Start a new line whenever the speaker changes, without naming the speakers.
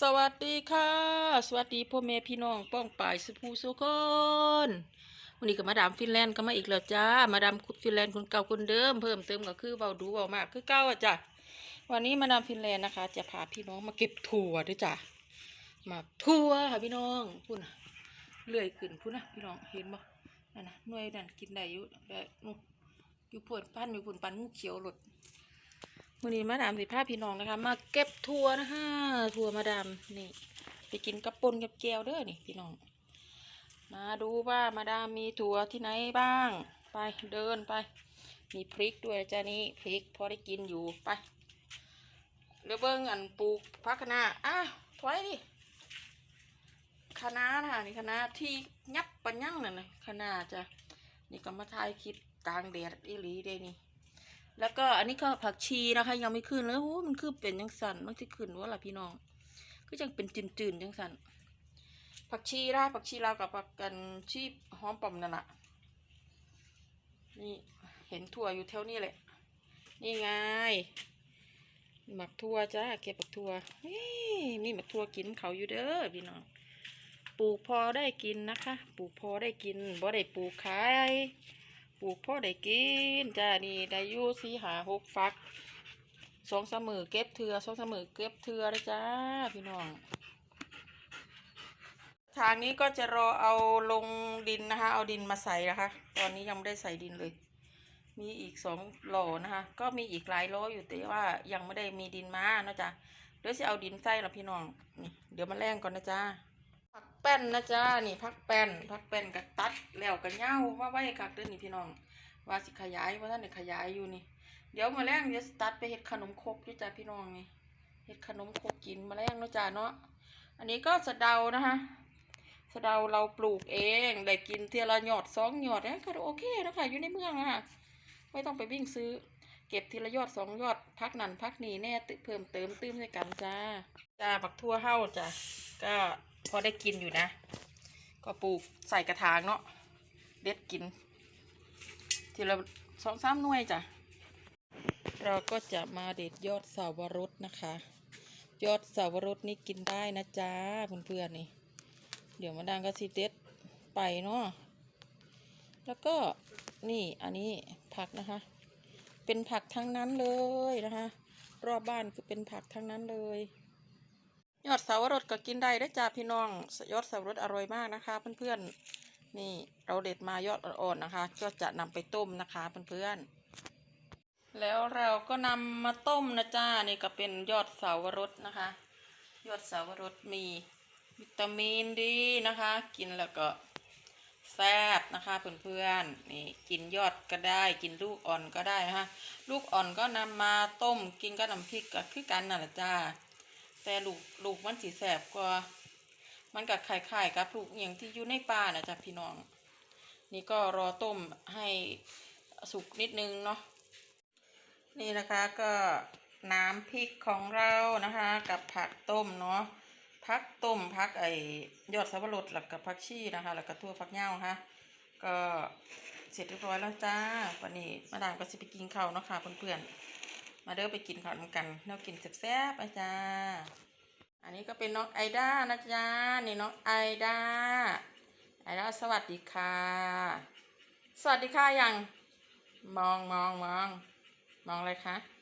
สวัสดีค่ะ สวัสดีพ่อแม่พี่น้องป้องป่ายสุภูสุคนวันนี้ก็มาดามฟินแลนด์ก็มาอีกแล้วจ้า มาดามฟินแลนด์คนเก่าคนเดิมเพิ่มเติมก็คือเบาดูเบามากคือเก่าอะจ้ะวันนี้มาดามฟินแลนด์นะคะ จะพาพี่น้องมาเก็บถั่วด้วยจ้ะมาถั่วค่ะพี่น้องพูดนเลื่อยขึ้นพูดนะพี่น้องเห็นบ่นั่นนะหน่วยนั่นกินได้อยู่แบบนู่อยู่ปวดปั้นอยู่ปุ่นปั้นงูเขียวหลด วันนี้มาดามสิพาพี่น้องนะคะ มาเก็บทัวนะคะทัวมาดามนี่ไปกินกับปนกับแก้วเด้อนี่พี่น้อง มาดูว่ามาดามมีถั่วที่ไหนบ้าง ไปเดินไป มีพริกด้วยจ้านี่พริกพอได้กินอยู่ไปเดี๋ยวเบิ้งอันปลูกพักคะน้าอ้าวถอยดิคะนะคะนี่คณะที่ยับปัญญังนั่นนะคณะจ้ะนี่ก็มาถ่ายคลิปกลางแดดอีหลีเด้นี่ แล้วก็อันนี้ก็ผักชีนะคะ ยังไม่ขึ้นเลยโอ้มันคือเป็นยังสันมันที่ขึ้นว่าล่ะพี่น้อง ก็ยังเป็นจืนๆยังสันผักชีได้ผักชีลาวกับผักกันชีพหอมปอมนั่นแหละนี่เห็นถั่วอยู่แถวนี้แหละ นี่ไงหมักถั่วจ้าเก็บหมักถั่วนี่มีหมักถั่วกินเขาอยู่เด้อพี่น้องปลูกพอได้กินนะคะ ปลูกพอได้กินบ่ได้ปลูกขาย ปลูกพ่อได้กินจ้านี่ได้ยู่สี่หาหกฟักสองสมือเก็บเถือสองสมือเก็บเถือเลยจ้าพี่น้องทางนี้ก็จะรอเอาลงดินนะคะ เอาดินมาใส่นะคะ ตอนนี้ยังไม่ได้ใส่ดินเลย มีอีกสองโหลนะคะ ก็มีอีกหลายโหลอยู่แต่ว่ายังไม่ได้มีดินมาเนาะจ้ะเดี๋ยวจะเอาดินใส่ละพี่น้องนี่เดี๋ยวมาแล่งก่อนนะจ้า แป้นนะจ้านี่ผักแป้นผักแป้นกับตัดแล้วกันเงาว่าไว้กักเด้อนี่พี่น้อง ว่าสิขยายว่าท่านได้ขยายอยู่นี่ เดี๋ยวมาแรงเดี๋ยวตัดไปเฮ็ดขนมครกด้วยจ้าพี่น้องนี่เฮ็ดขนมครกกินมาแรงนะจ้าเนาะอันนี้ก็สะเดานะคะสะเดาเราปลูกเองได้กินเทียละหยอดสองหยอดนี่ยก็โอเคนะคะอยู่ในเมืองอะค่ะไม่ต้องไปวิ่งซื้อ เก็บทีละยอดสองยอดพักนั่นพักนี่แน่เพิ่มเติมตื้มด้วยกันจ้าจ้าปักทั่วเฮ้าจ้ะก็พอได้กินอยู่นะ ก็ปลูกใส่กระถางเนาะเด็ดกิน ทีละสองสามหน่วยจ้ะ เราก็จะมาเด็ดยอดสาวรสนะคะ ยอดสาวรสนี่กินได้นะจ๊ะเพื่อนๆนี่ เดี๋ยวมาดังก็สิเด็ดไปเนาะแล้วก็นี่อันนี้ผักนะคะ เป็นผักทั้งนั้นเลยนะคะ รอบบ้านคือเป็นผักทั้งนั้นเลย ยอดเสาวรสก็กินได้ได้จ้าพี่น้อง ยอดเสาวรสอร่อยมากนะคะ เพื่อนๆ นี่เราเด็ดมายอดอ่อนๆนะคะ ก็จะนำไปต้มนะคะเพื่อนๆ แล้วเราก็นำมาต้มนะจ้า นี่ก็เป็นยอดเสาวรสนะคะ ยอดเสาวรสมีวิตามินดีนะคะ กินแล้วก็แซ่บนะคะเพื่อนๆนี่กินยอดก็ได้กินลูกอ่อนก็ได้นะคะลูกอ่อนก็นำมาต้มกินกับน้ำพริกก็คือกันน่ะแหละจ้า แต่ลูกลูกมันสีแสบกว่ามันกับไข่ไข่กับลูกอย่างที่อยู่ในป่านะจ๊ะพี่น้อง นี่ก็รอต้มให้สุกนิดนึงเนาะนี่นะคะก็น้ำพริกของเรานะคะ กับผักต้มเนาะผักต้มผักไอยอดสับปะรดแล้วกับผักชีนะคะแล้วก็ทั่วผักเหย้านะคะก็เสร็จเรียบร้อยแล้วจ้าวันนี้มาดามก็จะไปกินข้าวเนาะค่ะเพื่อนๆ มาเด้อไปกินข้าวนำกันเรากินแซ่บๆนะจ้าอันนี้ก็เป็นน้องไอด้านะจ๊ะนี่น้องไอด้าไอด้าสวัสดีค่ะ สวัสดีค่ะยังมองมองมองมองอะไรคะ